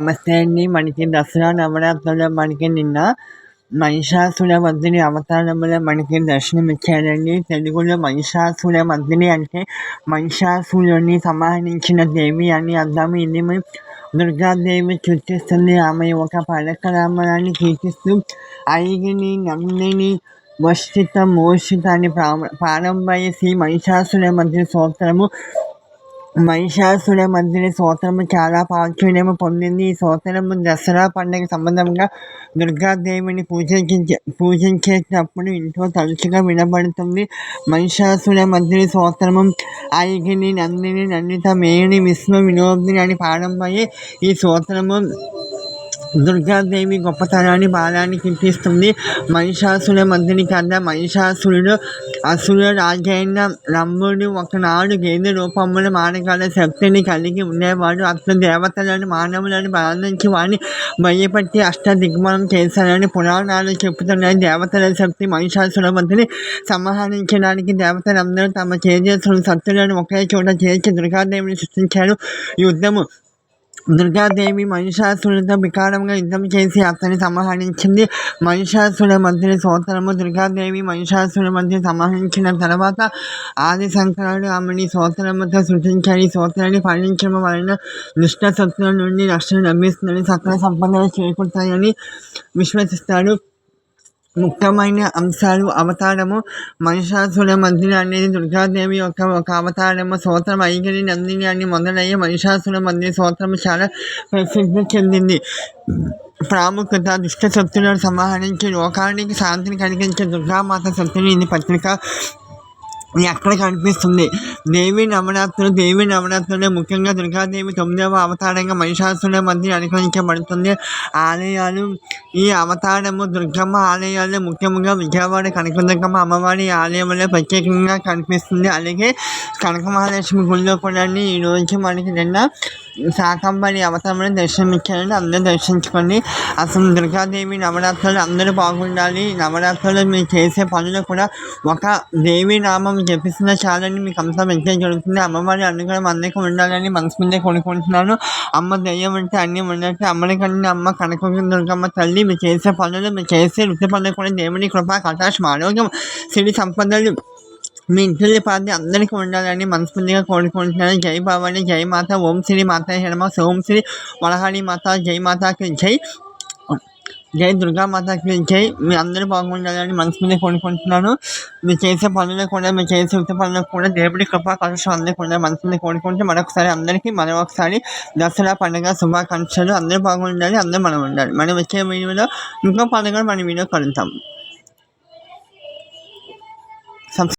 నమస్తే అండి మనకి దసరా నవరాత్రుల్లో మనకి నిన్న మహిషాసుర మర్దిని అవతారంలో మనకి దర్శనమిచ్చారండి తెలుగులో మహిషాసుర మర్దిని అంటే మహిషాసురుని సంహరించిన దేవి అని అర్థం ఇది దుర్గాదేవి సూచిస్తుంది ఆమె ఒక పరకరామరాన్ని కీర్తిస్తూ ఐగిని నందిని వర్షిత మోషిత అని ప్రారంభ శ్రీ మహిషాసుర మధ్య స్తోత్రము మహిషాసుర మధ్యని స్తోత్రము చాలా ప్రాచుర్యము పొందింది. ఈ స్తోత్రము దసరా పండుగ సంబంధంగా దుర్గాదేవిని పూజించే పూజించేటప్పుడు ఇంట్లో తరచుగా వినబడుతుంది. మహిషాసుర మధ్యని స్తోత్రము ఐగిని నందిని నందిత మేణి విశ్వ వినోదిని అని ప్రారంభమయ్యి ఈ స్తోత్రము దుర్గాదేవి గొప్పతనాన్ని బాలాన్ని కీర్తిస్తుంది మహిషాసుల మంత్రిని కథ మహిషాసురుడు అసుర రాజైన రమ్ముడు ఒకనాడు గేదె రూపంలో మానగల శక్తిని కలిగి ఉండేవాడు. అతను దేవతలను మానవులను బాధించి వాడిని భయపట్టి అష్ట దిగ్మనం చేశారని పురాణాలు చెబుతున్నాయి. దేవతల శక్తి మహిషాసుల మంత్రిని సంహరించడానికి దేవతలందరూ తమ చేజేసులు శక్తులను ఒకే చోట చేర్చి దుర్గాదేవిని సృష్టించారు. యుద్ధము దుర్గాదేవి మహిషాసురుడితో వికారంగా యుద్ధం చేసి అతన్ని సంహరించింది. మహిషాసుర మధ్య సోదరము దుర్గాదేవి మహిషాసుర మధ్య సంహరించిన తర్వాత ఆదిశంకరుడు ఆమెని సోదరముతో సృష్టించాడు ఈ సోదరుని పాలించడం వలన దుష్ట శక్తుల నుండి నష్టం లభిస్తుందని సకల సంపదలు చేకూరుతాయని విశ్వసిస్తాడు. ముఖ్యమైన అంశాలు అవతారము మహిషాసుర మందిరం అనేది దుర్గాదేవి యొక్క ఒక అవతారము సూత్రం ఐగిరి నందిని అని మొదలయ్యే మహిషాసుర మందిర సోత్రం చాలా ప్రసిద్ధి చెందింది. ప్రాముఖ్యత దుష్ట శక్తులను సంహరించి లోకానికి శాంతిని కలిగించే దుర్గామాత శక్తిని ఇది పత్రిక ఎక్కడ కనిపిస్తుంది. దేవి నవరాత్రులు దేవి నవరాత్రులు ముఖ్యంగా దుర్గాదేవి తొమ్మిదవ అవతారంగా మహిషాసుల మధ్య అనుకరించబడుతుంది ఆలయాలు ఈ అవతారము దుర్గమ్మ ఆలయాలు ముఖ్యంగా విజయవాడ కనకదుర్గమ్మ అమ్మవారి ఆలయంలో ప్రత్యేకంగా కనిపిస్తుంది. అలాగే కనకమహాలక్ష్మి గుళ్ళో కూడా ఈరోజు మనకి నిన్న శాకంబరి అవతారంలో దర్శనమిచ్చారని అందరూ దర్శించుకోండి. అసలు దుర్గాదేవి నవరాత్రులు అందరూ బాగుండాలి. నవరాత్రులు మీరు చేసే పనులు కూడా ఒక దేవి నామం జపిస్తున్న చాలని మీకు అంతా మంచిగా జరుగుతుంది. అమ్మవారి అనుగ్రహం అందరికీ ఉండాలని మనసు మీదే కొనుక్కుంటున్నాను అమ్మ దయ్యం అంటే అన్నీ ఉన్నట్టు అమ్మని అమ్మ కనక దుర్గమ్మ తల్లి. మీరు చేసే పనులు మీరు చేసే వృత్తి పనులు కూడా దేవుని కృప కటాక్షం ఆరోగ్యం సిరి సంపదలు మీ ఇంటి పాది అందరికీ ఉండాలని మనస్ఫూర్తిగా కోరుకుంటున్నాను. జై భవాని జై మాత ఓం శ్రీ మాత హేమ ఓం శ్రీ వలహాడి మాత జై మాతకి జై. జై దుర్గామాతకి జై. మీ అందరూ బాగుండాలని మనస్ఫూర్తి కోరుకుంటున్నాను. మీరు చేసే పనులు కూడా మీరు చేసే ఉత్త పనులకు కూడా దేవుడి కృపా కలుషం అందరికీ కూడా కోరుకుంటే మరొకసారి అందరికీ మరొకసారి దసరా పండుగ శుభాకాంక్షలు. అందరూ బాగుండాలి అందరూ మనం ఉండాలి. మనం వచ్చే వీడియోలో ఇంకో పండుగ మన వీడియో కలుగుతాం